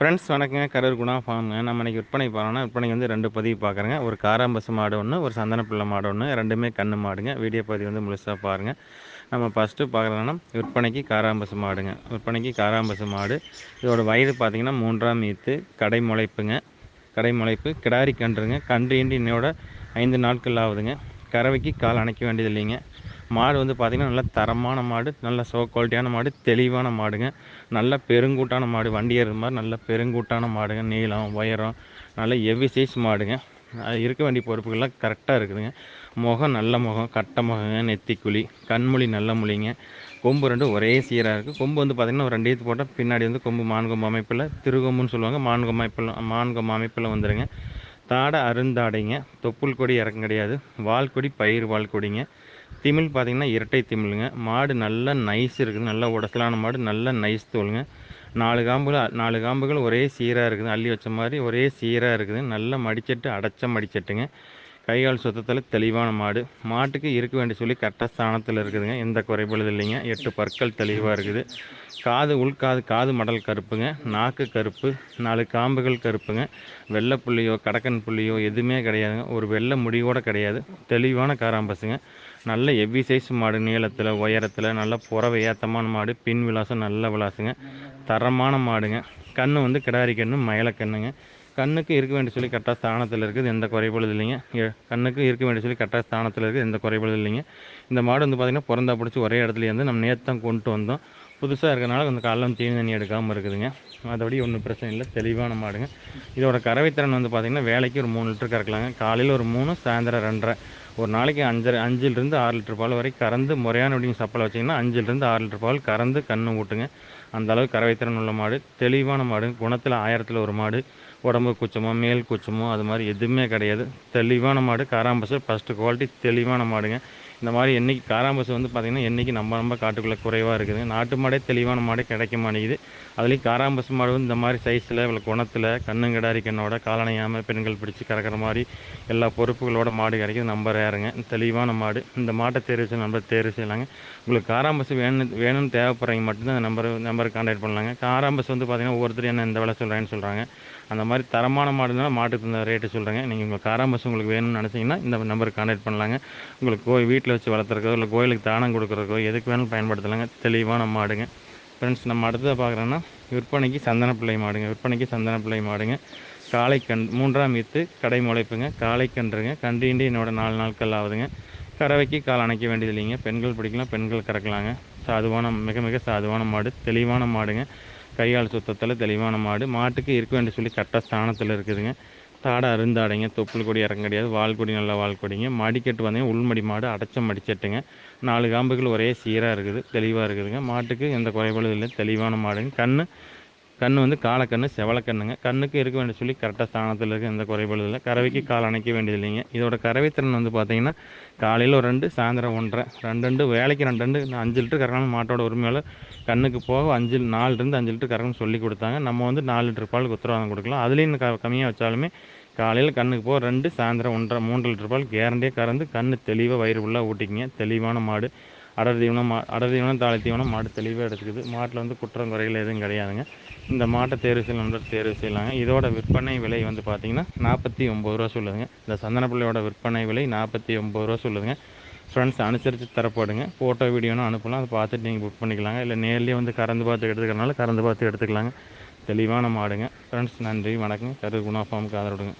Friends வணக்கங்க. கரூர் குணா ஃபார்முங்க நம்ம இன்றைக்கி விற்பனை போகிறோம்னா விற்பனைக்கு வந்து ரெண்டு பதிவு பார்க்குறேங்க. ஒரு காராம்பசு மாடு ஒன்று ஒரு சந்தன பிள்ளை மாடு ஒன்று ரெண்டுமே கண்ணு மாடுங்க. வீடியோ பதிவு வந்து முழுசாக பாருங்கள் நம்ம ஃபஸ்ட்டு பார்க்குறோன்னா விற்பனைக்கு காராம்பசு மாடுங்க. விற்பனைக்கு காராம்பசு மாடு. இதோட வயது பார்த்திங்கன்னா மூன்றாம் ஈத்து கடை முளைப்புங்க கடை முளைப்பு கிடாரி கன்றுங்க. கன்று ஈண்டி இன்னையோட ஐந்து நாட்கள் ஆகுதுங்க. கறவைக்கு கால் அணைக்க வேண்டியது இல்லைங்க மாடு வந்து பார்த்திங்கன்னா நல்ல தரமான மாடு நல்ல சோ குவாலிட்டியான மாடு தெளிவான மாடுங்க. நல்ல பெருங்கூட்டான மாடு வண்டி ஏறுற மாதிரி நல்ல பெருங்கூட்டான மாடுங்க. நீளம் உயரம் நல்ல எவி சைஸ் மாடுங்க. அது இருக்க வேண்டிய பொறுப்புகள்லாம் கரெக்டாக இருக்குதுங்க. முகம் நல்ல முகம் கட்டை முகங்க நெத்திக்குழி கண்மொழி நல்ல மொழிங்க. கொம்பு ரெண்டும் ஒரே சீராக இருக்குது கொம்பு வந்து பார்த்திங்கன்னா ஒரு ரெண்டு ஈத்து போட்டால் பின்னாடி வந்து கொம்பு மான்கொம்பு அமைப்பில் திருகொம்புன்னு சொல்லுவாங்க. மான்கொம்பு அமைப்பில் மான்கொம்பு அமைப்பில் வந்துடுங்க தாடை அருந்தாடைங்க. தொப்புள் கொடி இறக்கம் கிடையாது. வால் கொடி பயிர் வால் கொடிங்க. திமிழ் பார்த்திங்கன்னா இரட்டை திமிழுங்க. மாடு நல்ல நைஸ் இருக்குது. நல்ல உடசலான மாடு நல்ல நைஸ் தோலுங்க நாலு காம்புகள் நாலு காம்புகள் ஒரே சீராக இருக்குது. அள்ளி வச்ச மாதிரி ஒரே சீராக இருக்குது. நல்ல மடிச்சட்டு அடைச்ச மடிச்சட்டுங்க. கைகால் சுத்தத்தில் தெளிவான மாடு. மாட்டுக்கு இருக்க வேண்டிய சொல்லி கரெக்டாக ஸ்தானத்தில் இருக்குதுங்க. எந்த குறைபாடு இல்லைங்க. எட்டு பற்கள் தெளிவாக இருக்குது. காது உள்காது காது மடல் கருப்புங்க. நாக்கு கருப்பு. நாலு காம்புகள் கருப்புங்க. வெள்ளை புள்ளியோ கடக்கன் புள்ளியோ எதுவுமே கிடையாதுங்க. ஒரு வெள்ளை முடியோடு கிடையாது. தெளிவான காராம்பசுங்க. நல்ல எவ்வி சைஸ் மாடு நீளத்தில் உயரத்தில் நல்ல புறவை ஏத்தமான மாடு பின் விலாசம் நல்ல விலாசுங்க. தரமான மாடுங்க. கன்று வந்து கிடாரி கண்ணு மயில கண்ணுங்க. கண்ணுக்கு இருக்க வேண்டிய சொல்லி கரெக்டாக ஸ்தானத்தில் இருக்குது எந்த குறைபாடு இல்லைங்க. கண்ணுக்கு இருக்க வேண்டிய சொல்லி கரெக்டாக ஸ்தானத்தில் இருக்குது எந்த குறைபாடு இல்லைங்க. இந்த மாடு வந்து பார்த்திங்கன்னா பிறந்தா பிடிச்சி ஒரே இடத்துல இருந்து நம்ம நேற்று தான் கொண்டு வந்தோம். புதுசாக இருக்கிறனால கொஞ்சம் காலம் தீனி தண்ணி எடுக்காமல் இருக்குதுங்க. மற்றபடி ஒன்றும் பிரச்சனை இல்லை தெளிவான மாடுங்க. இதோட கறவைத்திறன் வந்து பார்த்திங்கன்னா வேலைக்கு ஒரு மூணு லிட்டர் கறக்கலாங்க. காலையில் ஒரு மூணு சாயந்தரம் ரெண்டரை. ஒரு நாளைக்கு அஞ்சரை அஞ்சிலிருந்து ஆறு லிட்டர் பால் வரைக்கும் கறந்து முறையான அப்படிங்க சப்பலை வச்சிங்கன்னா அஞ்சிலிருந்து ஆறு லிட்டர் பால் கறந்து கண்ணு ஊட்டுங்க. அந்த அளவுக்கு கறவைத்திறன் உள்ள மாடு. தெளிவான மாடு. குணத்தில் ஆயிரத்தில் ஒரு மாடு. உடம்பு குச்சமோ மேல் குச்சமோ அது மாதிரி எதுவுமே கிடையாது. தெளிவான மாடு. காராம்பசு ஃபஸ்ட்டு குவாலிட்டி தெளிவான மாடுங்க. இந்த மாதிரி என்னைக்கு காராம்பசு வந்து பார்த்திங்கன்னா என்றைக்கு நம்ம நம்ம காட்டுக்குள்ளே குறைவாக இருக்குது. நாட்டு மாடே தெளிவான மாடே கிடைக்க மாட்டேங்குது. அதுலேயும் காராம்பசு மாடு வந்து இந்த மாதிரி சைஸில் இவ்வளோ குணத்தில் கண்ணுங்கடாரி கண்ணோட காலணையாமல் பெண்கள் பிடிச்சி கறக்கிற மாதிரி எல்லா பொறுப்புகளோட மாடு கிடைக்கிது. நம்பர் ரேருங்க தெளிவான மாடு. இந்த மாட்டை தேர்வு செய்ய நம்பர் தேர்வு செய்யலாங்க. உங்களுக்கு காராம்பசு வேணும் வேணும்னு தேவைப்படுறவங்க மட்டும்தான் இந்த நம்பர் நம்பருக்கு கான்டாக்ட் பண்ணலாங்க. காராம்பஸ் வந்து பார்த்திங்கன்னா ஒவ்வொருத்தர் என்ன இந்த விலை சொல்கிறேன்னு சொல்கிறாங்க அந்த மாதிரி தரமான மாடுனா மாட்டுக்கு இந்த ரேட்டு சொல்கிறேங்க நீங்கள் உங்கள் காராம்பஸ் உங்களுக்கு வேணும்னு நினச்சிங்கன்னா இந்த நம்பருக்கு கான்டாக்ட் பண்ணலாங்க. உங்களுக்கு வீட்டில் வீட்டில் வச்சு வளர்த்துறக்கோ இல்லை கோயிலுக்கு தானம் கொடுக்குறக்கோ எதுக்கு வேணாலும் பயன்படுத்தலாங்க. தெளிவான மாடுங்க ஃப்ரெண்ட்ஸ் நம்ம அடுத்ததாக பார்க்குறோன்னா விற்பனைக்கு சந்தன பிள்ளை மாடுங்க. விற்பனைக்கு சந்தன பிள்ளை மாடுங்க. காளை கண் மூன்றாம் ஈத்து கடை முளைப்புங்க. காளை கன்றுங்க. கன்றுண்டு என்னோட நாலு நாட்கள் ஆகுதுங்க. கறவைக்கு கால் அணைக்க வேண்டியது இல்லைங்க. பெண்கள் பிடிக்கலாம் பெண்கள் கறக்கலாங்க. சாதுவான மிக மிக சாதுவான மாடு. தெளிவான மாடுங்க. கையால் சுத்தத்தில் தெளிவான மாடு. மாட்டுக்கு இருக்க வேண்டிய சொல்லி கரெக்டாக ஸ்தானத்தில் இருக்குதுங்க. தாடை அருந்தாடைங்க தொப்புள் கொடி இறங்க கிடையாது வால் கொடி நல்ல வால் கொடிங்க. மடிக்கட்டு வந்தீங்க உள்மடி மாடு அடைச்ச மடிச்சட்டுங்க. நாலு காம்புகள் ஒரே சீராக இருக்குது தெளிவாக இருக்குதுங்க. மாட்டுக்கு எந்த குறைபாடும் இல்லை தெளிவான மாடுங்க. கண்ணு கண் வந்து காலக்கண்ணு செவலக்கண்ணுங்க. கண்ணுக்கு இருக்க வேண்டிய சொல்லி கரெக்டாக ஸ்தானத்தில் இருக்குது எந்த குறைபாடு இல்லை. கறவைக்கு கால் அணைக்க வேண்டியது இல்லைங்க. இதோட கறவைத்திறன் வந்து பார்த்தீங்கன்னா காலையில் ஒரு ரெண்டு சாயந்தரம் ஒன்றரை. ரெண்டு ரெண்டு வேலைக்கு ரெண்டு ரெண்டு அஞ்சு லிட்டர் கறக்கணும் மாட்டோட உரிமையால் கண்ணுக்கு போக அஞ்சு நாலுலேருந்து அஞ்சு லிட்டர் கறக்கணும் சொல்லி கொடுத்தாங்க. நம்ம வந்து நாலு லிட்டர் பால் உத்தரவாதம் கொடுக்கலாம். அதுலேயும் க கம்மியாக வச்சாலுமே காலையில் கண்ணுக்கு போக ரெண்டு சாயந்தரம் ஒன்றரை மூன்று லிட்டர் பால் கேரண்டியாக கறந்து கண்ணு தெளிவாக வயிறு ஃபுல்லாக ஊட்டிக்கிங்க. தெளிவான மாடு. அடர் தீவனம் மா அடர் தீவனம் தாழை தீவனம் மாடு தெளிவாக எடுத்துக்குது. மாட்டில் வந்து குற்றம் குறைகள் எதுவும் கிடையாதுங்க. இந்த மாட்டை தேர்வு செய்யலாம் நண்பர் தேர்வு செய்யலாங்க. இதோட விற்பனை விலை வந்து பார்த்தீங்கன்னா நாற்பத்தி ஒம்பது ரூபா சொல்லுதுங்க. இந்த சந்தனப்பிள்ளையோட விற்பனை விலை நாற்பத்தி ஒம்பது ரூபா சொல்லுதுங்க. ஃப்ரெண்ட்ஸ் அனுசரித்து தரப்படுங்க. ஃபோட்டோ வீடியோனும் அனுப்பலாம். அதை பார்த்துட்டு நீங்கள் புக் பண்ணிக்கலாங்க. இல்லை நேர்லேயே வந்து கறந்து பார்த்து எடுத்துக்கிறனால கறந்து பார்த்து எடுத்துக்கலாங்க. தெளிவான மாடுங்க. ஃப்ரெண்ட்ஸ் நன்றி வணக்கம் கரு குணா ஃபார்முக்கு ஆதரவுடுங்க.